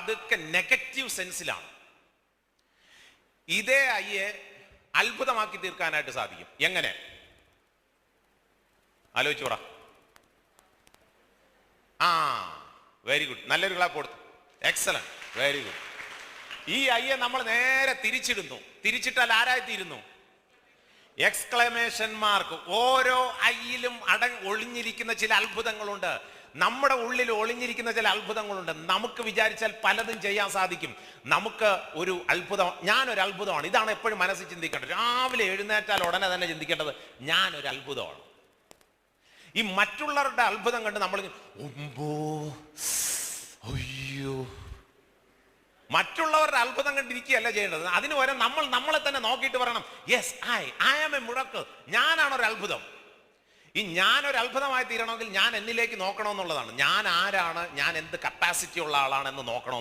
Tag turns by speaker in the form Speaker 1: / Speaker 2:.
Speaker 1: അതൊക്കെ നെഗറ്റീവ് സെൻസിലാണ് ഇതേ ഐയെ അത്ഭുതമാക്കി തീർക്കാനായിട്ട് സാധിക്കും. എങ്ങനെ? ആലോചിച്ചോടാ ആ വെരി ഗുഡ് നല്ലൊരു ക്ലാപ്പ് കൊടുത്തു. എക്സലന്റ് വെരി ഗുഡ് ഈ അയ്യെ നമ്മൾ നേരെ തിരിച്ചിടുന്നു. തിരിച്ചിട്ടാൽ ആരായിത്തീരുന്നു എക്സ്ക്ലമേഷൻ മാർക്ക് ഓരോ ഐയിലും അട ഒളിഞ്ഞിരിക്കുന്ന ചില അത്ഭുതങ്ങളുണ്ട്. നമ്മുടെ ഉള്ളിൽ ഒളിഞ്ഞിരിക്കുന്ന ചില അത്ഭുതങ്ങളുണ്ട്. നമുക്ക് വിചാരിച്ചാൽ പലതും ചെയ്യാൻ സാധിക്കും. നമുക്ക് ഒരു അത്ഭുതം ഞാനൊരു അത്ഭുതമാണ്. ഇതാണ് എപ്പോഴും മനസ്സിൽ ചിന്തിക്കേണ്ടത്. രാവിലെ എഴുന്നേറ്റാൽ ഉടനെ തന്നെ ചിന്തിക്കേണ്ടത് ഞാനൊരു അത്ഭുതമാണ്. ഈ മറ്റുള്ളവരുടെ അത്ഭുതം കണ്ട് നമ്മൾ അയ്യോ. മറ്റുള്ളവരുടെ അത്ഭുതം കണ്ടിരിക്കുകയല്ല ചെയ്യേണ്ടത്. അതിന് നമ്മൾ നമ്മളെ തന്നെ നോക്കിയിട്ട് പറയണം yes I I am a മുഴക്ക് ഞാനാണ് ഒരു അത്ഭുതം. ഈ ഒരു അത്ഭുതമായി തീരണമെങ്കിൽ ഞാൻ എന്നിലേക്ക് നോക്കണമെന്നുള്ളതാണ്. ഞാൻ ആരാണ്? ഞാൻ എന്ത് കപ്പാസിറ്റി ഉള്ള ആളാണെന്ന് നോക്കണം